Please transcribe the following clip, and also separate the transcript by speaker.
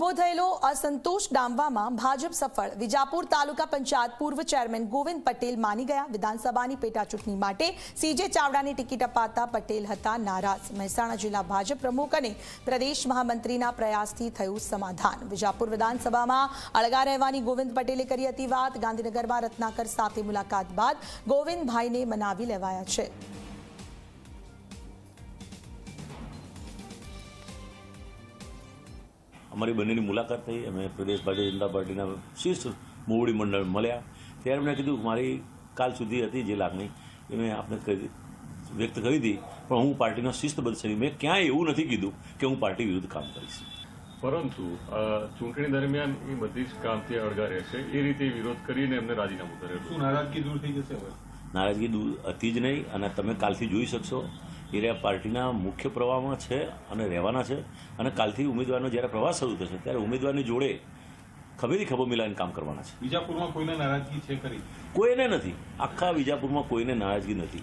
Speaker 1: ઊભો થયેલો અસંતોષ ડામવામાં ભાજપ સફળ. વિજાપુર તાલુકા પંચાયત પૂર્વ ચેરમેન ગોવિંદ પટેલ માની ગયા. વિધાનસભાની પેટા ચૂંટણી માટે સીજે ચાવડાની ટિકિટ અપાતા પટેલ હતા નારાજ. મહેસાણા જિલ્લા ભાજપ પ્રમુખ અને પ્રદેશ મહામંત્રીના પ્રયાસથી થયું સમાધાન. વિજાપુર વિધાનસભામાં અળગા રહેવાની ગોવિંદ પટેલે કરી હતી વાત. ગાંધીનગરમાં રત્નાકર સાથે મુલાકાત બાદ ગોવિંદભાઈને મનાવી લેવાયા છે.
Speaker 2: અમારી બંનેની મુલાકાત થઈ. અમે પ્રદેશ ભારતીય જનતા પાર્ટીના શીર્ષ મોવડી મંડળ મળ્યા. ત્યારે મેં કીધું મારી કાલ સુધી હતી જે લાગણી. એ મેં આપને કહી વ્યક્ત કરી હતી. પણ હું પાર્ટીનો શિસ્તબદ્ધ છે મેં ક્યાંય એવું નથી કીધું કે હું પાર્ટી વિરુદ્ધ કામ કરીશ.
Speaker 3: પરંતુ ચૂંટણી દરમિયાન એ બધી જ કામથી અળગા રહેશે. એ રીતે વિરોધ કરીને એમને રાજીનામું કરેલું
Speaker 4: શું નારાજગી દૂર થઈ જશે હવે?
Speaker 2: નારાજગી દૂર હતી જ નહીં અને તમે કાલથી જોઈ શકશો. એ રહ્યા પાર્ટીના મુખ્ય પ્રવાહમાં છે અને રહેવાના છે. અને કાલથી ઉમેદવારનો જ્યારે પ્રવાસ શરૂ થશે ત્યારે ઉમેદવારની જોડે ખભેથી ખભો મિલાવીને કામ કરવાના છે.
Speaker 4: વિજાપુરમાં કોઈને નારાજગી છે ખરી?
Speaker 2: કોઈને નથી. આખા વિજાપુરમાં કોઈને નારાજગી નથી.